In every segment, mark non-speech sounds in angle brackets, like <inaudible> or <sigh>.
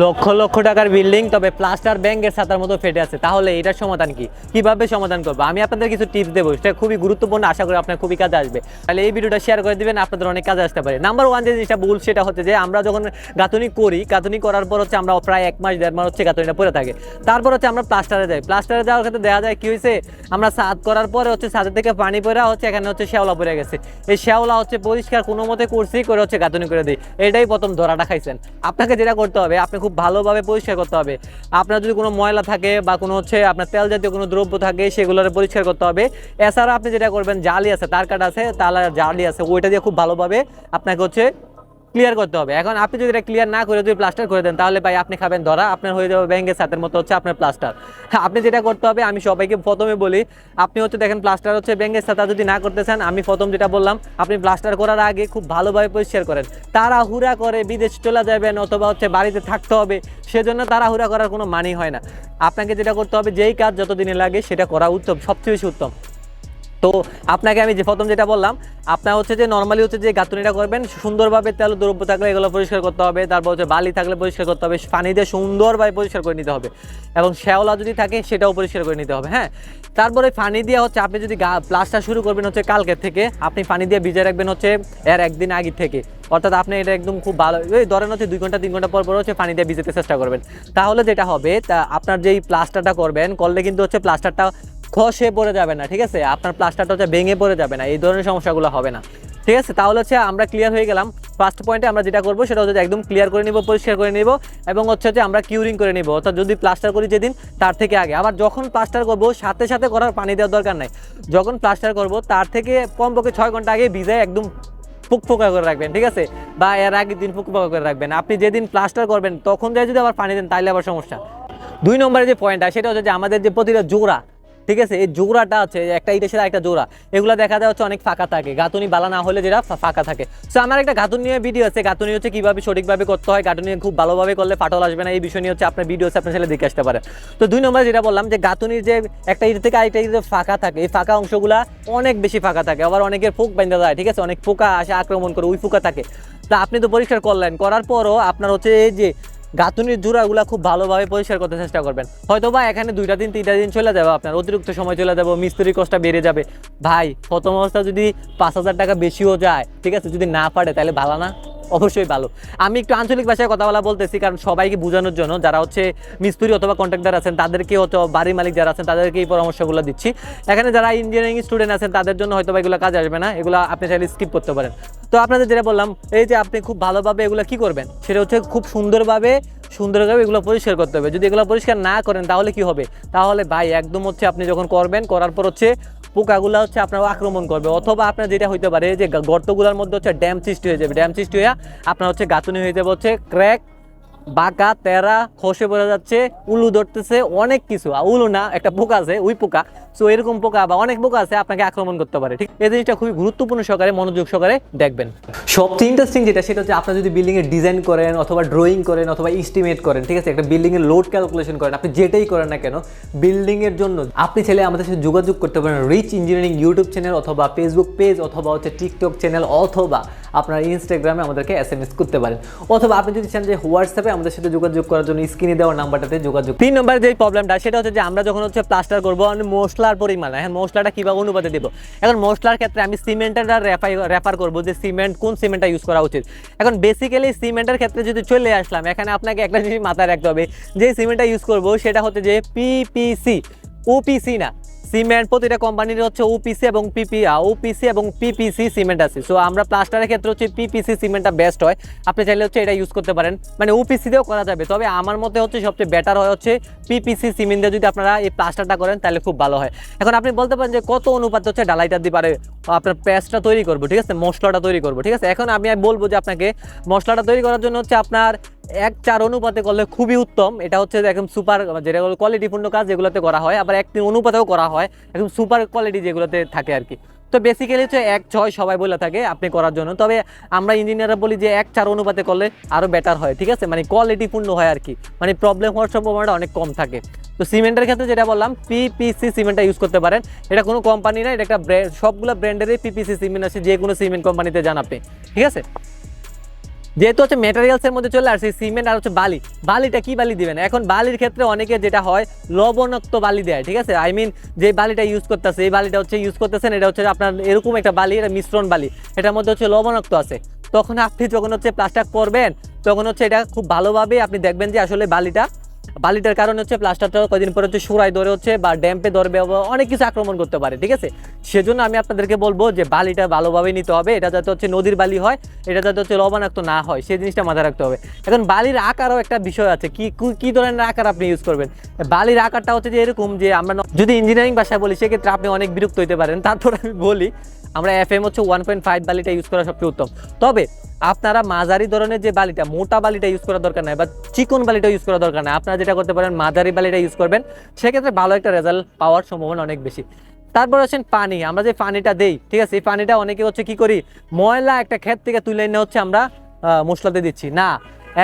লক্ষ লক্ষ টাকার বিল্ডিং, তবে প্লাস্টার ব্যাংকের ছাতার মতো ফেটে আছে। তাহলে এটার সমাধান কি? কীভাবে সমাধান করব? আমি আপনাদের কিছু টিপস দেবো, সেটা খুবই গুরুত্বপূর্ণ, আশা করি আপনার খুবই কাজে আসবে। তাহলে এই ভিডিওটা শেয়ার করে দিবেন, আপনাদের অনেক কাজে আসতে পারে। নাম্বার ওয়ান যে জিনিসটা ভুল, সেটা হচ্ছে যে আমরা যখন গাঁথনি করি, গাঁথনি করার পর হচ্ছে আমরা প্রায় এক মাস, দেড় মাস হচ্ছে গাঁথনিটা পরে থাকে। তারপর হচ্ছে আমরা প্লাস্টারে যাই। প্লাস্টারে যাওয়ার ক্ষেত্রে দেখা যায় কি হয়েছে, আমরা সাদ করার পরে হচ্ছে ছাদের থেকে পানি পরে হচ্ছে, এখানে হচ্ছে শ্যাওলা পড়ে গেছে। এই শ্যাওলা হচ্ছে পরিষ্কার কোনো মতে করছি করে হচ্ছে গাঁথনি করে দিই। এটাই প্রথম ধরাটা খাইছেন। আপনাকে যেটা করতে হবে, আপনি খুব ভালোভাবে পরিষ্কার করতে হবে। আপনার যদি কোনো ময়লা থাকে বা কোনো হচ্ছে আপনার তেল জাতীয় কোনো দ্রব্য থাকে, সেগুলোর পরিষ্কার করতে হবে। এছাড়া আপনি যেটা করবেন, জালি আছে, তার কাটা আছে তাহলে জালি আছে, ওইটা দিয়ে খুব ভালোভাবে আপনাকে হচ্ছে ক্লিয়ার করতে হবে। এখন আপনি যদি এটা ক্লিয়ার না করে যদি প্লাস্টার করে দেন, তাহলে ভাই আপনি খাবেন ধরা, আপনার হয়ে যাবে ব্যাংকের সাথের মতো হচ্ছে আপনার প্লাস্টার হ্যাঁ আপনি যেটা করতে হবে, আমি সবাইকে প্রথমে বলি, আপনি হচ্ছে দেখেন প্লাস্টার হচ্ছে ব্যাংকের সাথে যদি না করতে চান, আমি প্রথম যেটা বললাম, আপনি প্লাস্টার করার আগে খুব ভালোভাবে পরিষ্কার করেন। তাড়াহুড়া করে বিদেশ চলে যাবেন অথবা হচ্ছে বাড়িতে থাকতে হবে, সেজন্য তাড়াহুড়া করার কোনো মানি হয় না। আপনাকে যেটা করতে হবে, যেই কাজ যতদিনে লাগে, সেটা করা উত্তম, সবচেয়ে বেশি উত্তম। তো আপনাকে আমি যে প্রথম যেটা বললাম, আপনার হচ্ছে যে নর্মালি হচ্ছে যে গাঁথনিটা করবেন, সুন্দরভাবে তেল দ্রব্য থাকলে এগুলো পরিষ্কার করতে হবে, তারপর হচ্ছে বালি থাকলে পরিষ্কার করতে হবে পানি দিয়ে সুন্দরভাবে পরিষ্কার করে নিতে হবে। এবং শ্যাওলা যদি থাকে সেটাও পরিষ্কার করে নিতে হবে হ্যাঁ? তারপরে পানি দিয়ে হচ্ছে আপনি যদি গা প্লাসটা শুরু করবেন হচ্ছে কালকের থেকে, আপনি পানি দিয়ে ভিজে রাখবেন হচ্ছে এর একদিন আগে থেকে। অর্থাৎ আপনি এটা একদম খুব ভালো, এই ধরেন হচ্ছে দুই ঘণ্টা, তিন ঘণ্টা পর পর হচ্ছে পানি দিয়ে ভিজাতে চেষ্টা করবেন। তাহলে যেটা হবে, তা আপনার যেই প্লাস্টারটা করবেন, করলে কিন্তু হচ্ছে প্লাস্টারটা খসে পড়ে যাবে না, ঠিক আছে? আপনার প্লাস্টারটা হচ্ছে ভেঙে পড়ে যাবে না, এই ধরনের সমস্যাগুলো হবে না, ঠিক আছে? তাহলে হচ্ছে আমরা ক্লিয়ার হয়ে গেলাম। ফার্স্ট পয়েন্টে আমরা যেটা করব সেটা হচ্ছে একদম ক্লিয়ার করে নিব, পরিষ্কার করে নিব এবং হচ্ছে যে আমরা কিউরিং করে নিব। অর্থাৎ যদি প্লাস্টার করি যেদিন, তার থেকে আগে। আবার যখন প্লাস্টার করব, সাথে সাথে করার পানি দেওয়ার দরকার নাই। যখন প্লাস্টার করব, তার থেকে কমপক্ষে ছয় ঘণ্টা আগে ভিজায় একদম ফুকফুকা করে রাখবেন, ঠিক আছে? বা এর আগের দিন ফুকফুকা করে রাখবেন। আপনি যেদিন প্লাস্টার করবেন, তখন যায় যদি আবার পানি দেন তাহলে আবার সমস্যা। দুই নম্বরে যে পয়েন্ট পয়েন্টটা সেটা হচ্ছে যে আমাদের যে প্রতিটা জোড়া ঠিক আছে, এই জোড়াটা আছে একটা ইটের সাথে একটা জোড়া, এগুলো দেখা যায় হচ্ছে অনেক ফাঁকা থাকে, গাঁথুনি বালা না হলে যেটা ফাঁকা থাকে। সো আমার একটা গাঁথুনি নিয়ে ভিডিও আছে, গাঁথুনি হচ্ছে কীভাবে সঠিকভাবে করতে হয়, গাঁথুনি খুব ভালোভাবে করলে ফাটল আসবে না, এই বিষয় নিয়ে হচ্ছে আপনার ভিডিও আছে, আপনার ছেলে দেখে আসতে পারে। তো দুই নম্বরে যেটা বললাম যে গাঁথুনির যে একটা ইট থেকে আরেকটা ইট ফাঁকা থাকে, এই ফাঁকা অংশগুলা অনেক বেশি ফাঁকা থাকে, আবার অনেকের ফুক বাইন্দা যায় ঠিক আছে, অনেক পোকা আসে, আক্রমণ করে ওই পোকা থাকে। তা আপনি তো পরিষ্কার করলেন, করার পরও আপনার হচ্ছে এই যে গাঁথুনির জোড়াগুলো খুব ভালোভাবে পরিষ্কার করতে চেষ্টা করবেন। হয়তো বা এখানে দুইটা দিন, তিনটা দিন চলে যাবে আপনার, অতিরিক্ত সময় চলে যাবে, মিস্ত্রি কষ্টটা বেড়ে যাবে। ভাই, প্রথম অবস্থা যদি পাঁচ হাজার টাকা বেশিও যায়, ঠিক আছে? যদি না পারে, তাহলে ভালো না? অবশ্যই ভালো। আমি একটু আঞ্চলিক ভাষায় কথা বলা বলতেছি, কারণ সবাইকে বোঝানোর জন্য যারা হচ্ছে মিস্ত্রি অথবা কন্ট্রাক্টর আছেন, তাদেরকে হয়তো বাড়ির মালিক যারা আছেন, তাদেরকে এই পরামর্শগুলো দিচ্ছি। এখানে যারা ইঞ্জিনিয়ারিং স্টুডেন্ট আছেন, তাদের জন্য হয়তো এগুলো কাজে আসবে না, এগুলো আপনি চাইলে স্কিপ করতে পারেন। তো আপনাদের যেটা বললাম, এই যে আপনি খুব ভালোভাবে এগুলো কি করবেন, সেটা হচ্ছে খুব সুন্দরভাবে সুন্দরভাবে এগুলো পরিষ্কার করতে হবে। যদি এগুলো পরিষ্কার না করেন, তাহলে কি হবে? তাহলে ভাই, একদম হচ্ছে আপনি যখন করবেন, করার পর হচ্ছে পোকাগুলো হচ্ছে আপনার আক্রমণ করবে। অথবা আপনার যেটা হইতে পারে যে গর্তগুলোর মধ্যে হচ্ছে ড্যাম সৃষ্টি হয়ে যাবে। ড্যাম সৃষ্টি হয়ে আপনার হচ্ছে গাঁথুনি হয়ে যাবে হচ্ছে ক্র্যাক বাঁকা, তেরা, খসে পড়ে যাচ্ছে, উলু ধরতেছে, অনেক কিছু। উলু না, একটা পোকা আছে, ওই পোকা। সো এরকম পোকা বা অনেক পোকা আছে, আপনাকে আক্রমণ করতে পারে। ঠিক, এই জিনিসটা খুবই গুরুত্বপূর্ণ সহকারে, মনোযোগ সহকারে দেখবেন। সবচেয়ে ইন্টারেস্টিং যেটা, সেটা হচ্ছে আপনি যদি বিল্ডিং এর ডিজাইন করেন, অথবা ড্রয়িং করেন, অথবা এস্টিমেট করেন, ঠিক আছে? একটা বিল্ডিং এর লোড ক্যালকুলেশন করেন, আপনি যেটাই করেন না কেন বিল্ডিং এর জন্য আপনি চাইলে আমাদের সাথে যোগাযোগ করতে পারেন রিচ ইঞ্জিনিয়ারিং ইউটিউব চ্যানেল অথবা ফেসবুক পেজ অথবা হচ্ছে টিকটক চ্যানেল অথবা আপনার ইনস্টাগ্রামে আমাদেরকে এস এম এস করতে পারেন। অথবা আপনি যদি চান যে হোয়াটসঅ্যাপে আমাদের সাথে যোগাযোগ করার জন্য স্ক্রিনে দেওয়া নাম্বারটাতে যোগাযোগ। তিন নম্বর যে প্রবলেমটা সেটা হচ্ছে যে আমরা যখন হচ্ছে প্লাস্টার করব, আমি মশলার পরিমাণ, এখন মশলাটা কীভাবে অনুপাতে দেবো? এখন মশলার ক্ষেত্রে আমি সিমেন্টের রেফাই রেফার করব যে সিমেন্ট কোন সিমেন্টটা ইউজ করা উচিত। এখন বেসিক্যালি সিমেন্টের ক্ষেত্রে যদি চলে আসলাম, এখানে আপনাকে একটা জিনিস মাথায় রাখতে হবে, যে সিমেন্টটা ইউজ করব, সেটা হচ্ছে যে পিপিসি ওপিসি না সিমেন্ট প্রতিটা কোম্পানির হচ্ছে ওপিসি এবং পিপি ওপিসি এবং পিপিসি সিমেন্ট আছে। সো আমরা প্লাস্টারের ক্ষেত্রে হচ্ছে পিপিসি সিমেন্টটা বেস্ট হয়। আপনি চাইলে হচ্ছে এটা ইউজ করতে পারেন। মানে ওপিসি দিয়েও করা যাবে। তবে আমার মতে হচ্ছে সবচেয়ে বেটার হয় হচ্ছে পিপিসি সিমেন্ট দিয়ে যদি আপনারা এই প্লাস্টারটা করেন, তাহলে খুব ভালো হয়। এখন আপনি বলতে পারেন যে কত অনুপাত হচ্ছে ডালাইটা দিয়ে পারে, আপনার পেস্টটা তৈরি করব, ঠিক আছে? মশলাটা তৈরি করব, ঠিক আছে? এখন আমি বলব যে আপনাকে মশলাটা তৈরি করার জন্য হচ্ছে আপনার এক চার অনুপাতে করলে খুবই উত্তম। এটা হচ্ছে একদম সুপার যেটা কোয়ালিটিপূর্ণ কাজ যেগুলোতে করা হয়, আবার এক তিন অনুপাতেও করা হয়, একদম সুপার কোয়ালিটি যেগুলোতে থাকে আর কি। তো বেসিক্যালি হচ্ছে এক ছয় সবাই বলে থাকে আপনি করার জন্য। তবে আমরা ইঞ্জিনিয়াররা বলি যে এক চার অনুপাতে করলে আরও বেটার হয়, ঠিক আছে? মানে কোয়ালিটিপূর্ণ হয় আর কি। মানে প্রবলেম হওয়ার সম্ভাবনাটা অনেক কম থাকে। তো সিমেন্টের ক্ষেত্রে যেটা বললাম পিপিসি সিমেন্টটা ইউজ করতে পারেন। এটা কোনো কোম্পানি না, এটা একটা ব্র্যান্ড সবগুলো ব্র্যান্ডেরই পিপিসি সিমেন্ট আছে যে কোনো সিমেন্ট কোম্পানিতে আপনি, ঠিক আছে? যেহেতু হচ্ছে মেটেরিয়ালস এর মধ্যে চলে আসছে সিমেন্ট আর হচ্ছে বালি। বালিটা কি বালি দিবেন? এখন বালির ক্ষেত্রে অনেকে যেটা হয়, লবণাক্ত বালি দেয়, ঠিক আছে? আই মিন যে বালিটা ইউজ করতেছে, এই বালিটা হচ্ছে ইউজ করতেছেন, এটা হচ্ছে আপনার এরকম একটা বালি, এটা মিশ্রণ বালি। এটার মধ্যে হচ্ছে লবণাক্ত আছে। তখন আপনি যখন হচ্ছে প্লাস্টার করবেন, তখন হচ্ছে এটা খুব ভালোভাবে আপনি দেখবেন যে আসলে বালিটা বালিটার কারণে হচ্ছে প্লাস্টারটা কদিন পরে হচ্ছে সুরাই ধরে হচ্ছে বা ড্যাম্পে ধরবে অনেক কিছু আক্রমণ করতে পারে, ঠিক আছে? সেজন্য আমি আপনাদেরকে বলব যে বালিটা ভালোভাবে নিতে হবে, এটা যাতে হচ্ছে নদীর বালি হয়, এটা যাতে হচ্ছে লবণাক্ত না হয়, সেই জিনিসটা মাথায় রাখতে হবে। এখন বালির আকারও একটা বিষয় আছে, কি কি ধরনের আকার আপনি ইউজ করবেন? বালির আকারটা হচ্ছে যে এরকম যে আমরা যদি ইঞ্জিনিয়ারিং ভাষায় বলি, সেক্ষেত্রে আপনি অনেক বিরক্ত হতে পারেন, তারপর আমি বলি আমরা এফ এম হচ্ছে ওয়ান পয়েন্ট ফাইভ বালিটা ইউজ করা সবচেয়ে উত্তম। তবে আপনারা মাঝারি ধরনের যে বালিটা, মোটা বালিটা ইউজ করার দরকার নাই বা চিকন বালিটা ইউজ করার দরকার নাই, আপনারা যেটা করতে পারেন, মাঝারি বালিটা ইউজ করবেন। সেক্ষেত্রে ভালো একটা রেজাল্ট পাওয়ার সম্ভাবনা অনেক বেশি। তারপর হচ্ছেন পানি, আমরা যে পানিটা দেই, ঠিক আছে, এই পানিটা অনেকে হচ্ছে কি করি, ময়লা একটা ক্ষেত থেকে তুলে এনে হচ্ছে আমরা মশলাতে দিচ্ছি। না,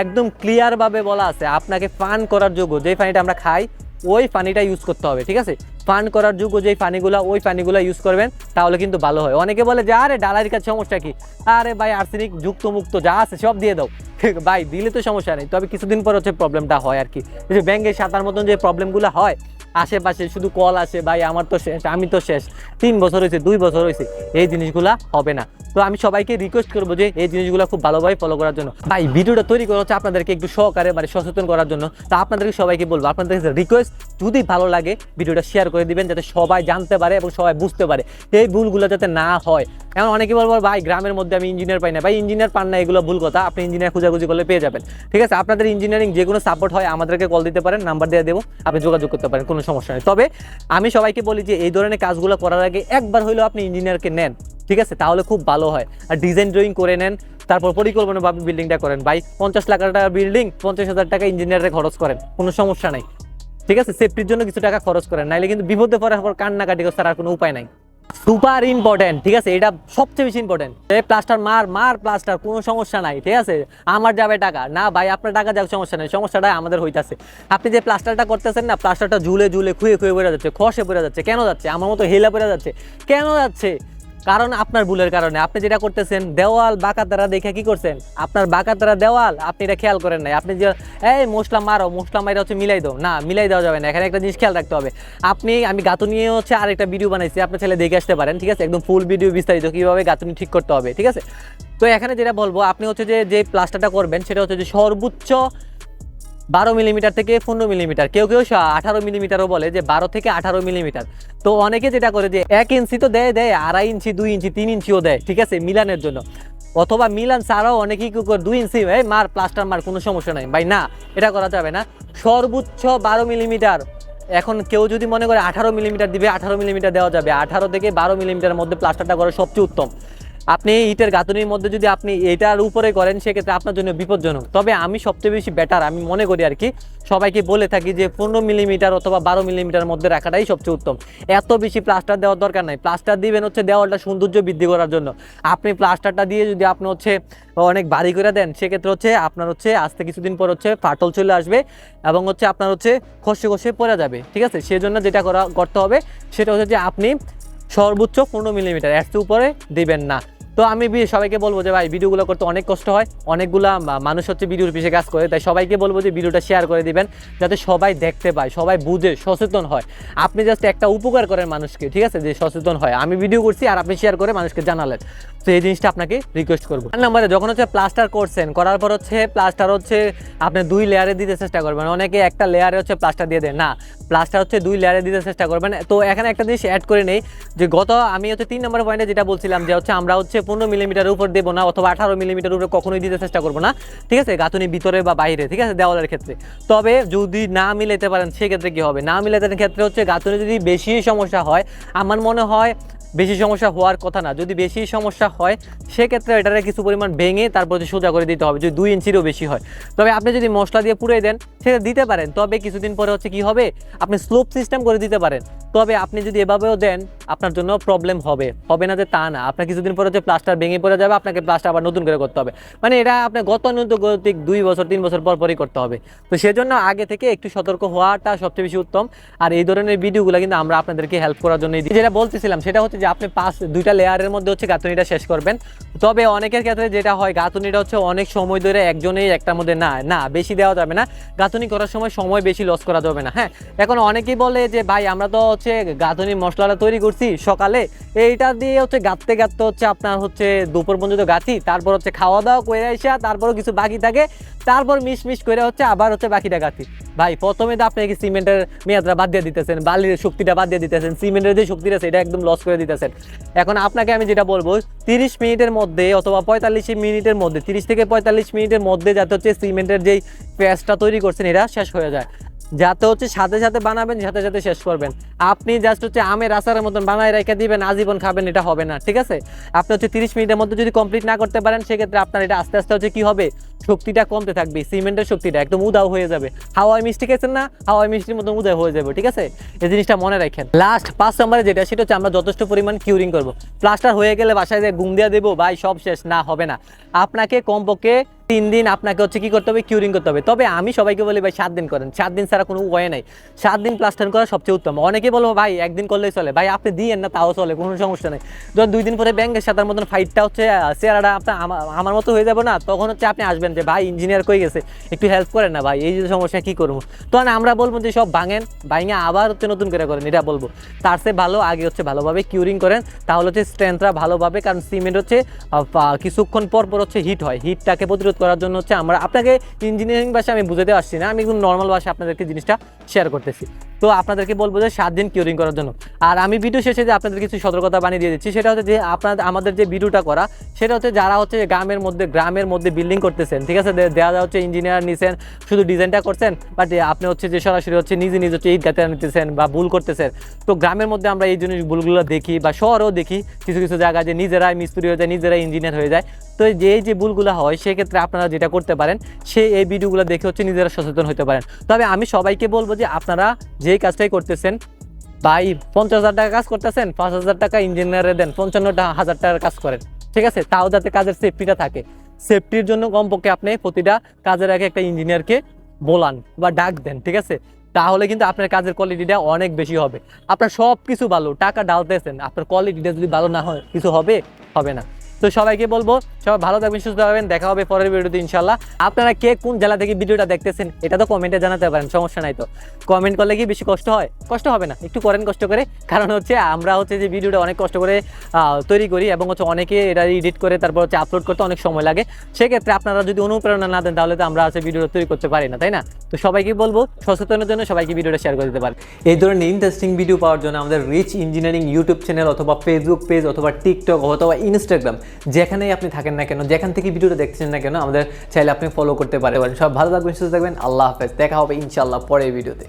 একদম ক্লিয়ারভাবে বলা আছে, আপনাকে পান করার যোগ্য যে পানিটা আমরা খাই ওই পানিটা ইউজ করতে হবে, ঠিক আছে? পান করার যোগ্য যেই পানিগুলো, ওই পানিগুলো ইউজ করবেন, তাহলে কিন্তু ভালো হয়। অনেকে বলে যে, আরে ডালারির কাছে সমস্যা কি? আরে ভাই, আর্সেনিক যুক্ত মুক্ত যা আছে সব দিয়ে দাও। <laughs> ভাই, দিলে তো সমস্যা নেই। তবে কিছুদিন পর হচ্ছে প্রবলেমটা হয় আর কি। ব্যাঙ্গে সাঁতার মতন যে প্রবলেমগুলো হয় আশেপাশে শুধু কল আসে ভাই, আমার তো শেষ, আমি তো শেষ। তিন বছর হয়েছে, দুই বছর হয়েছে, এই জিনিসগুলা হবে না। তো আমি সবাইকে রিকোয়েস্ট করব যে এই জিনিসগুলো খুব ভালোভাবে ফলো করার জন্য। ভাই, ভিডিওটা তৈরি করা হচ্ছে আপনাদেরকে একটু সহকারে মানে সচেতন করার জন্য। তো আপনাদেরকে সবাইকে বলব, আপনাদের কাছে রিকোয়েস্ট যদি ভালো লাগে, ভিডিওটা শেয়ার করে দিবেন, যাতে সবাই জানতে পারে এবং সবাই বুঝতে পারে এই ভুলগুলো যাতে না হয়। এখন অনেকে বলব, ভাই, গ্রামের মধ্যে আমি ইঞ্জিনিয়ার পাই না। ভাই ইঞ্জিনিয়ার পান না, এগুলো ভুল কথা। আপনি ইঞ্জিনিয়ার খোঁজাখুঁজি করলে পেয়ে যাবেন। ঠিক আছে? আপনাদের ইঞ্জিনিয়ারিং যে কোনো সাপোর্ট হয়, আমাদেরকে কল দিতে পারেন নাম্বার দিয়ে দেবো, আপনি যোগাযোগ করতে পারেন। সমস্যা নেই। তবে আমি সবাইকে বলি যে, এই ধরনের কাজগুলো করার আগে একবার হলেও আপনি ইঞ্জিনিয়ারকে নেন, ঠিক আছে? তাহলে খুব ভালো হয়। আর ডিজাইন ড্রয়িং করে নেন, তারপর পরিকল্পনাভাবে বিল্ডিংটা করেন। ভাই, পঞ্চাশ লাখ টাকা বিল্ডিং পঞ্চাশ হাজার টাকা ইঞ্জিনিয়ারে খরচ করেন, কোনো সমস্যা নাই। ঠিক আছে? সেফটির জন্য কিছু টাকা খরচ করেন, নাইলে কিন্তু বিপদে পড়ার পর কান্নাকাটি করতে আর কোনো উপায় নাই। সুপার ইম্পর্টেন্ট ঠিক আছে? এটা সবচেয়ে বেশি ইম্পর্টেন্ট এই প্লাস্টার মার মার প্লাস্টার কোনো সমস্যা নাই, ঠিক আছে? আমার যাবে টাকা। না ভাই, আপনার টাকা যাবে সমস্যা নাই। সমস্যাটা আমাদের হইতাছে। আপনি যে প্লাস্টারটা করতেছেন না প্লাস্টারটা ঝুলে ঝুলে, খুঁয়ে খুঁয়ে পড়ে যাচ্ছে, খসে পড়ে যাচ্ছে, কেন যাচ্ছে? আমার মতো হেলে পড়ে যাচ্ছে, কেন যাচ্ছে? কারণ আপনার ভুলের কারণে। আপনি যেটা করতেছেন, দেওয়াল বাঁকাতারা দেখে কি করছেন? আপনার বাঁকাতারা দেওয়াল, আপনি এটা খেয়াল করেন নাই। আপনি যে, এই মশলা মারো, মশলা মাইরা হচ্ছে মিলাই দাও। না, মিলাই দেওয়া যাবে না। এখানে একটা জিনিস খেয়াল রাখতে হবে। আপনি, আমি গাঁথুনি নিয়ে হচ্ছে আরেকটা ভিডিও বানাইছি, আপনার ছেলে দেখে আসতে পারেন, ঠিক আছে? একদম ফুল ভিডিও বিস্তারিত কীভাবে গাঁথুনি ঠিক করতে হবে, ঠিক আছে? তো এখানে যেটা বলব, আপনি হচ্ছে যে যে প্লাস্টারটা করবেন, সেটা হচ্ছে যে সর্বোচ্চ বারো মিলিমিটার থেকে পনেরো মিলিমিটার কেউ কেউ আঠারো মিলিমিটারও বলে যে বারো থেকে আঠারো মিলিমিটার তো অনেকে যেটা করে যে এক ইঞ্চি তো দেয় দেয়, আড়াই ইঞ্চি দুই ইঞ্চি তিন ইঞ্চিও দেয়, ঠিক আছে, মিলানের জন্য। অথবা মিলান ছাড়াও অনেকেই কি করে দুই ইঞ্চি এই মার প্লাস্টার মার কোনো সমস্যা নাই। ভাই না, এটা করা যাবে না। সর্বোচ্চ বারো মিলিমিটার এখন কেউ যদি মনে করে আঠারো মিলিমিটার দিবে, আঠারো মিলিমিটার দেওয়া যাবে। আঠারো থেকে বারো মিলিমিটার মধ্যে প্লাস্টারটা করা সবচেয়ে উত্তম। আপনি ইটের গাঁথনির মধ্যে যদি আপনি এটার উপরে করেন, সেক্ষেত্রে আপনার জন্য বিপজ্জনক। তবে আমি সবচেয়ে বেশি বেটার আমি মনে করি আর কি, সবাইকে বলে থাকি যে পনেরো মিলিমিটার অথবা বারো মিলিমিটার মধ্যে রাখাটাই সবচেয়ে উত্তম। এত বেশি প্লাস্টার দেওয়ার দরকার নাই। প্লাস্টার দিবেন হচ্ছে দেওয়ালটা সৌন্দর্য বৃদ্ধি করার জন্য। আপনি প্লাস্টারটা দিয়ে যদি আপনি হচ্ছে অনেক বাড়ি করে দেন, সেক্ষেত্রে হচ্ছে আপনার হচ্ছে আসতে কিছুদিন পর হচ্ছে ফাটল চলে আসবে এবং হচ্ছে আপনার হচ্ছে খসে খসে পড়ে যাবে। ঠিক আছে? সেজন্য যেটা করা, করতে হবে, সেটা হচ্ছে যে আপনি সর্বোচ্চ পনেরো মিলিমিটার চেয়ে উপরে দিবেন না। তো আমি সবাইকে বলব যে ভাই, ভিডিওগুলো করতে অনেক কষ্ট হয়। অনেকগুলা মানুষ হচ্ছে ভিডিওর পিছিয়ে কাজ করে। তাই সবাইকে বলব যে ভিডিওটা শেয়ার করে দিবেন, যাতে সবাই দেখতে পায়, সবাই বুঝে, সচেতন হয়। আপনি জাস্ট একটা উপকার করেন মানুষকে, ঠিক আছে? যে সচেতন হয়। আমি ভিডিও করছি আর আপনি শেয়ার করে মানুষকে জানালেন। তো এই জিনিসটা আপনাকে রিকোয়েস্ট করব। আর নাম্বারে যখন হচ্ছে প্লাস্টার করছেন, করার পর হচ্ছে প্লাস্টার হচ্ছে আপনি দুই লেয়ারে দিতে চেষ্টা করবেন। অনেকে একটা লেয়ারে হচ্ছে প্লাস্টার দিয়ে দেন। না প্লাস্টার হচ্ছে দুই লেয়ারে দিতে চেষ্টা করবেন। তো এখানে একটা জিনিস অ্যাড করে নেই, যে গত আমি হচ্ছে তিন নম্বর পয়েন্টে যেটা বলছিলাম, যে হচ্ছে আমরা হচ্ছে পনেরো মিলিমিটার উপর দেবো না অথবা আঠারো মিলিমিটার উপরে কখনোই দিতে চেষ্টা করব না। ঠিক আছে? গাঁথুনি ভিতরে বা বাইরে, ঠিক আছে? দেওয়ালের ক্ষেত্রে। তবে যদি না মিলাতে পারেন, সেক্ষেত্রে কি হবে? না মিলাতে ক্ষেত্রে হচ্ছে গাঁথুনি যদি বেশি সমস্যা হয়, আমার মনে হয় বেশি সমস্যা হওয়ার কথা না। যদি বেশি সমস্যা হয়, সেক্ষেত্রে এটারে কিছু পরিমাণ ভেঙে তারপর সোজা করে দিতে হবে, যদি দুই ইঞ্চিরও বেশি হয়। তবে আপনি যদি মশলা দিয়ে পুড়ে দেন সেটা দিতে পারেন। তবে কিছুদিন পরে হচ্ছে কি হবে? আপনি স্লোপ সিস্টেম করে দিতে পারেন। তবে আপনি যদি এভাবেও দেন, আপনার জন্য প্রবলেম হবে। হবে না যে তা না। আপনার কিছুদিন পরে হচ্ছে প্লাস্টার ভেঙে পড়ে যাবে, আপনাকে প্লাস্টার আবার নতুন করে করতে হবে। মানে এটা আপনি গতানুগতিক দুই বছর, তিন বছর পর পরই করতে হবে। তো সেজন্য আগে থেকে একটু সতর্ক হওয়াটা সবচেয়ে বেশি উত্তম। আর এই ধরনের ভিডিওগুলো কিন্তু আমরা আপনাদেরকে হেল্প করার জন্য যেটা বলতেছিলাম, সেটা হচ্ছে যে আপনি পাঁচ, দুইটা লেয়ারের মধ্যে হচ্ছে গাঁথনিটা শেষ করবেন। তবে অনেকের ক্ষেত্রে যেটা হয়, গাঁথনিটা হচ্ছে অনেক সময় ধরে একজনেই একটার মধ্যে না না, বেশি দেওয়া যাবে না। গাঁথনি করার সময় সময় বেশি লস করা যাবে না। হ্যাঁ এখন অনেকেই বলে যে, ভাই, আমরা তো হচ্ছে গাঁথনি মশলাটা তৈরি করছি সকালে। এইটা দিয়ে হচ্ছে গাঁথতে গাঁথতে হচ্ছে আপনার হচ্ছে দুপুর পর্যন্ত গাঁথি, তারপর হচ্ছে খাওয়া দাওয়া করে এসে তারপরও কিছু বাকি থাকে, তারপর মিশ মিশ করে হচ্ছে আবার হচ্ছে বাকিটা গাঁথি। ভাই, প্রথমে তো আপনি সিমেন্টের মেয়াদটা বাদ দিয়ে দিতেছেন? বালির শক্তিটা বাদ দিয়ে দিতেছেন? সিমেন্টের যে শক্তিটা সেটা একদম লস করে দিতেছেন। এখন আপনাকে আমি যেটা বলব, তিরিশ মিনিটের মধ্যে অথবা পঁয়তাল্লিশ মিনিটের মধ্যে, তিরিশ থেকে পঁয়তাল্লিশ মিনিটের মধ্যে যাতে হচ্ছে সিমেন্টের যেই পেঁয়াজটা তৈরি করছেন এটা শেষ হয়ে যায়। যাতে হচ্ছে সাথে সাথে বানাবেন, সাথে সাথে শেষ করবেন। আপনি জাস্ট হচ্ছে আমের আচারের মতন বানায় রেখে দিবেন, আজীবন খাবেন, এটা হবে না, ঠিক আছে? আপনি হচ্ছে তিরিশ মিনিটের মধ্যে যদি কমপ্লিট না করতে পারেন, সেক্ষেত্রে আপনার এটা আস্তে আস্তে হচ্ছে কি হবে? শক্তিটা কমতে থাকবে, সিমেন্টের শক্তিটা একদম উদাও হয়ে যাবে। হাওয়াই মিষ্টি খেয়েছেন না? হাওয়াই মিষ্টির মতন উদয় হয়ে যাবে, ঠিক আছে? এই জিনিসটা মনে রাখেন। লাস্ট পাঁচ নম্বরে যেটা, সেটা হচ্ছে আমরা যথেষ্ট পরিমাণ কিউরিং করব। প্লাস্টার হয়ে গেলে বাসায় যে গুম দিয়ে দেবো, ভাই, সব শেষ, না, হবে না। আপনাকে কমপক্ষে তিন দিন আপনাকে হচ্ছে কি করতে হবে? কিউরিং করতে হবে। তবে আমি সবাইকে বলি ভাই, সাত দিন করেন। সাত দিন ছাড়া কোনো উপায় নাই। সাত দিন প্লাস্টার করা সবচেয়ে উত্তম। অনেকে বলব, ভাই, একদিন করলেই চলে। ভাই, আপনি দিয়েন না, তাও চলে, কোনো সমস্যা নেই। যখন দুই দিন পরে ব্যাংকের সাথে মতন ফাইটটা হচ্ছে চেহারাটা আপনার আমার মতো হয়ে যাবে না, তখন হচ্ছে আপনি আসবেন যে, ভাই ইঞ্জিনিয়ার কই গেছে? একটু হেল্প করেন না ভাই, এই যে সমস্যা, কি করব? তখন আমরা বলব যে, সব ভাঙেন, ভাঙে আবার হচ্ছে নতুন করে করেন। এটা বলব। তার চেয়ে ভালো, আগে হচ্ছে ভালোভাবে কিউরিং করেন, তাহলে হচ্ছে স্ট্রেংথটা ভালোভাবে, কারণ সিমেন্ট হচ্ছে কিছুক্ষণ পর পর হচ্ছে হিট হয়। হিটটাকে প্রতিরোধ করার জন্য হচ্ছে আমরা আপনাকে ইঞ্জিনিয়ারিং ভাষায় আমি বুঝাতে পারছি না। আমি একদম নর্মাল ভাষা আপনাদেরকে জিনিসটা শেয়ার করতেছি। তো আপনাদেরকে বলব যে সাত দিন কিউরিং করার জন্য। আর আমি ভিডিও শেষে যে আপনাদের কিছু সতর্কতা বানিয়ে দিয়ে দিচ্ছি, সেটা হচ্ছে যে আপনাদের আমাদের যে ভিডিওটা করা, সেটা হচ্ছে যারা হচ্ছে গ্রামের মধ্যে গ্রামের মধ্যে বিল্ডিং করতেছেন, ঠিক আছে? দেওয়া হচ্ছে ইঞ্জিনিয়ার নিছেন, শুধু ডিজাইনটা করছেন বাট আপনি হচ্ছে যে সরাসরি হচ্ছে নিজে নিজে হচ্ছে ইট গাতে নিতেছেন বা ভুল করতেছেন। তো গ্রামের মধ্যে আমরা এই জিনিস ভুলগুলো দেখি বা শহরেও দেখি, কিছু কিছু জায়গায় যে নিজেরাই মিস্ত্রি হয়ে যায়, নিজেরাই ইঞ্জিনিয়ার হয়ে যায়। তো যে যে ভুলগুলো হয়, সেক্ষেত্রে আপনারা যেটা করতে পারেন, সেই এই ভিডিওগুলো দেখে হচ্ছে নিজেরা সচেতন হতে পারেন। তবে আমি সবাইকে বলব যে আপনারা যেই কাজটাই করতেছেন, ভাই পঞ্চাশ হাজার টাকা কাজ করতেছেন, পাঁচ হাজার টাকা ইঞ্জিনিয়ারে দেন, পঞ্চান্ন হাজার টাকার কাজ করেন। ঠিক আছে? তাও যাতে কাজের সেফটিটা থাকে। সেফটির জন্য কমপক্ষে আপনি প্রতিটা কাজের আগে একটা ইঞ্জিনিয়ারকে বলান বা ডাক দেন, ঠিক আছে? তাহলে কিন্তু আপনার কাজের কোয়ালিটিটা অনেক বেশি হবে। আপনার সব কিছু ভালো, টাকা ডালতেছেন আপনার কোয়ালিটিটা যদি ভালো না হয়, কিছু হবে? হবে না। তো সবাইকে বলব, সবাই ভালো থাকবেন, সুস্থ থাকবেন, দেখা হবে পরের ভিডিওতে ইনশাল্লাহ আপনারা কে কোন জেলা থেকে ভিডিওটা দেখতেছেন, এটা তো কমেন্টে জানাতে পারেন, সমস্যা নাই তো। কমেন্ট করলে কি বেশি কষ্ট হয়? কষ্ট হবে না, একটু করেন কষ্ট করে। কারণ হচ্ছে, আমরা হচ্ছে যে ভিডিওটা অনেক কষ্ট করে তৈরি করি এবং হচ্ছে অনেকে এটা এডিট করে, তারপর হচ্ছে আপলোড করতে অনেক সময় লাগে। সেক্ষেত্রে আপনারা যদি অনুপ্রেরণা না দেন, তাহলে তো আমরা হচ্ছে ভিডিওটা তৈরি করতে পারি না, তাই না? তো সবাইকে বলব, সচেতনের জন্য সবাইকে ভিডিওটা শেয়ার করে দিতে পারেন। এই ধরনের ইন্টারেস্টিং ভিডিও পাওয়ার জন্য আমাদের রিচ ইঞ্জিনিয়ারিং ইউটিউব চ্যানেল অথবা ফেসবুক পেজ অথবা টিকটক অথবা ইনস্টাগ্রাম যেখানেই আপনি থাকেন না কেন, যেখান থেকে ভিডিওটা দেখছেন না কেন, আমাদের চাইলে আপনি ফলো করতে পারেন। সব ভালো থাকবেন, সুস্থ থাকবেন। আল্লাহ হাফেজ। দেখা হবে ইনশাল্লাহ পরের ভিডিওতে।